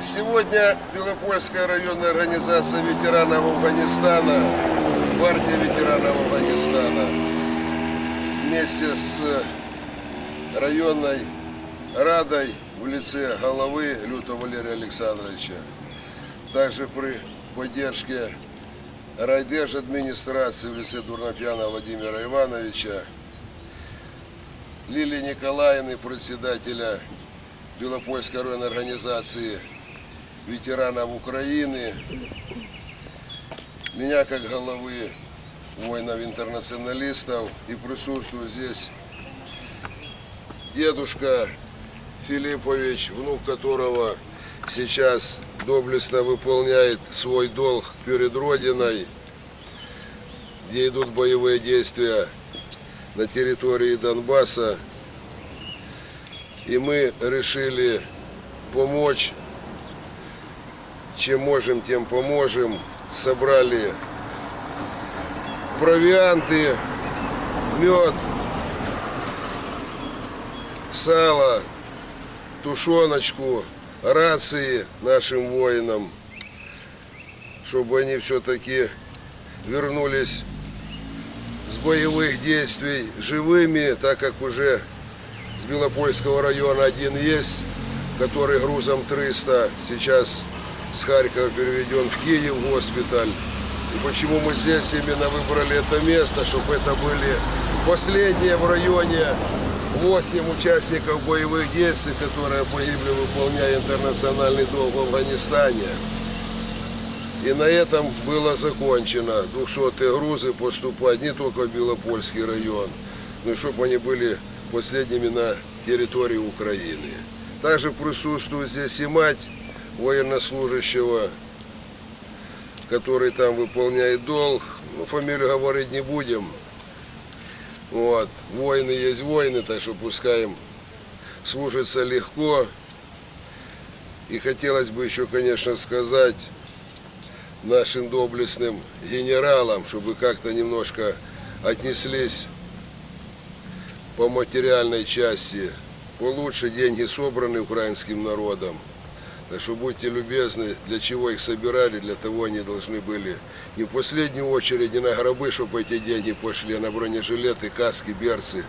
Сегодня Белопольская районная организация ветеранов Афганистана, партия ветеранов Афганистана вместе с районной Радой в лице головы Лютого Валерия Александровича, также при поддержке райдерж администрации в лице Дурнопьяна Владимира Ивановича, Лилии Николаевны, председателя Белопольской районной организации ветеранов Украины, меня как головы воинов-интернационалистов и присутствует здесь дедушка Филиппович, внук которого сейчас доблестно выполняет свой долг перед Родиной, где идут боевые действия на территории Донбасса. И мы решили помочь, чем можем, тем поможем. Собрали провианты, мед, сало, тушеночку, рации нашим воинам, чтобы они все-таки вернулись с боевых действий живыми, так как уже с Белопольского района один есть, который грузом 300 сейчас с Харькова переведен в Киев в госпиталь. И почему мы здесь именно выбрали это место, чтобы это были последние в районе 8 участников боевых действий, которые погибли, выполняя интернациональный долг в Афганистане. И на этом было закончено 200 грузы поступать не только в Белопольский район, но и чтобы они были последними на территории Украины. Также присутствует здесь и мать военнослужащего, который там выполняет долг. Ну, фамилию говорить не будем. Вот. Воины есть воины, так что пускай им служится легко. И хотелось бы еще, конечно, сказать нашим доблестным генералам, чтобы как-то немножко отнеслись по материальной части. Получше деньги собраны украинским народом. Так что будьте любезны, для чего их собирали, для того они должны были не в последнюю очередь не на гробы, чтобы эти деньги пошли, а на бронежилеты, каски, берцы,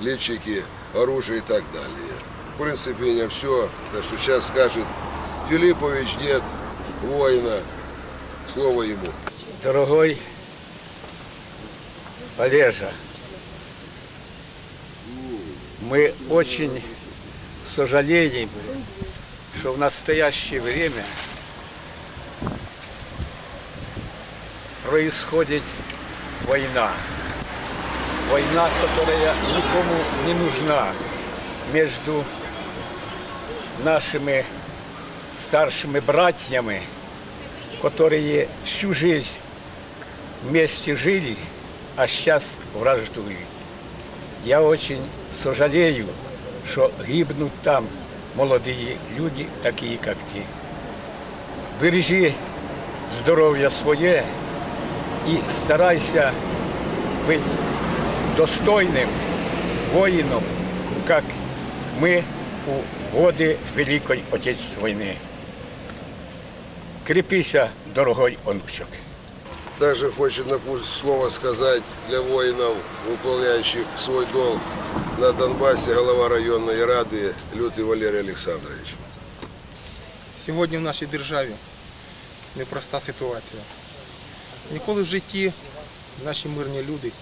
лифчики, оружие и так далее. В принципе, у меня все. Так что сейчас скажет Филиппович, дед воина. Слово ему. Дорогой Олежа, мы очень сожалеем, что в настоящее время происходит война. Война, которая никому не нужна между нашими старшими братьями, которые всю жизнь вместе жили, а сейчас враждуют. Я очень сожалею, что гибнут там молодые люди, такие как ты. Бережи здоров'я своє і старайся быть достойным воином, как мы у годы Великой Отечественной войны. Крепися, дорогой онучок. Также хочет напу- слово сказать для воинов, выполняющих свой долг на Донбассе, глава районной рады Лютый Валерий Александрович. Сьогодні в нашій державі непроста ситуація. Ніколи в житті наші мирні люди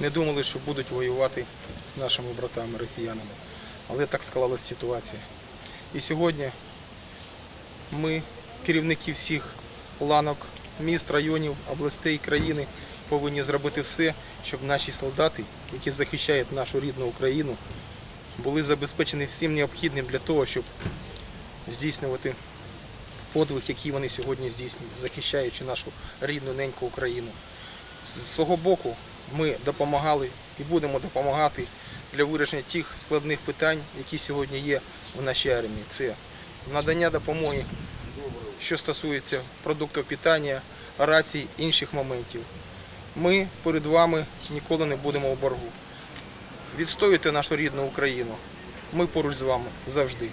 не думали, що будуть воювати з нашими братами росіянами. Але так склалася ситуація. І сьогодні ми, керівники всіх ланок, міст, районів, областей країни, повинні зробити все, щоб наші солдати, які захищають нашу рідну Україну, були забезпечені всім необхідним для того, щоб здійснювати подвиг, який вони сьогодні здійснюють, захищаючи нашу рідну неньку Україну. З свого боку ми допомагали і будемо допомагати для вирішення тих складних питань, які сьогодні є в нашій армії. Це надання допомоги, що стосується продуктів питання, рацій, інших моментів. Ми перед вами ніколи не будемо у боргу. Відстоюйте нашу рідну Україну. Ми поруч з вами завжди.